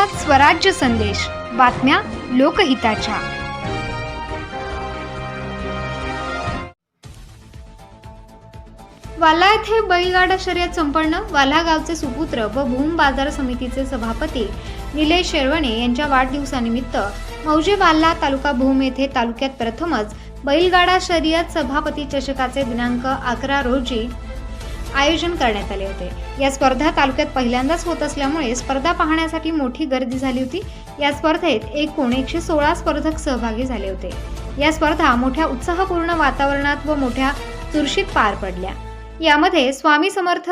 परिसरात स्वराज्य संदेश. बातम्या लोकहिताच्या. वाला येथे बैलगाडा शर्यत संपन्न वाला गावचे सुपुत्र व भूम बाजार समितीचे सभापती निलेश शेरवणे यांच्या वाढदिवसानिमित्त मौजे वाल्हा तालुका भूम येथे तालुक्यात प्रथमच बैलगाडा शर्यत सभापती चषकाचे दिनांक अकरा रोजी आयोजन करण्यात आले होते. या स्पर्धा तालुक्यात पहिल्यांदाच होत असल्यामुळे स्पर्धा पाहण्यासाठी मोठी गर्दी झाली होती. या स्पर्धेत एकूण एकशे सोळा स्पर्धक सहभागी झाले होते. या स्पर्धा मोठ्या उत्साहपूर्ण वातावरणात व मोठ्या चुरशीत पार पडल्या. यामध्ये स्वामी समर्थ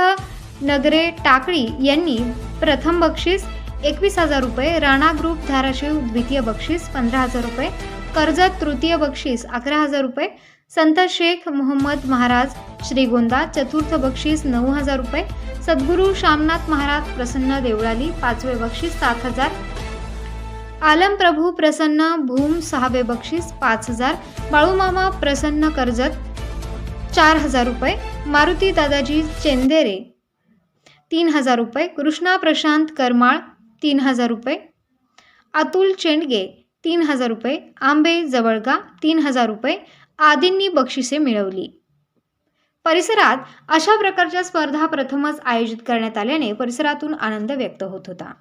नगरे टाकळी यांनी प्रथम बक्षीस एकवीस हजार रुपये राणा ग्रुप धाराशिव द्वितीय बक्षीस पंधरा हजार रुपये कर्जत तृतीय बक्षीस अकरा हजार रुपये. संत शेख मोहम्मद महाराज श्रीगोंदा चतुर्थ बक्षीस नऊ हजार रुपये. सद्गुरू श्यामनाथ महाराज प्रसन्न देवळाली पाचवे बक्षीस सात हजार. आलम प्रभू प्रसन्न भूम सहावे बक्षीस पाच हजार. बाळूमामा प्रसन्न कर्जत चार हजार रुपये. मारुती दादाजी चेंदेरे तीन हजार रुपये. कृष्णा प्रशांत करमाळ तीन हजार रुपये. अतुल चेंडगे तीन हजार रुपये आंबे जवळगा तीन हजार रुपये आदींनी बक्षिसे मिळवली. परिसरात अशा प्रकारच्या स्पर्धा प्रथमच आयोजित करण्यात आल्याने परिसरातून आनंद व्यक्त होत होता.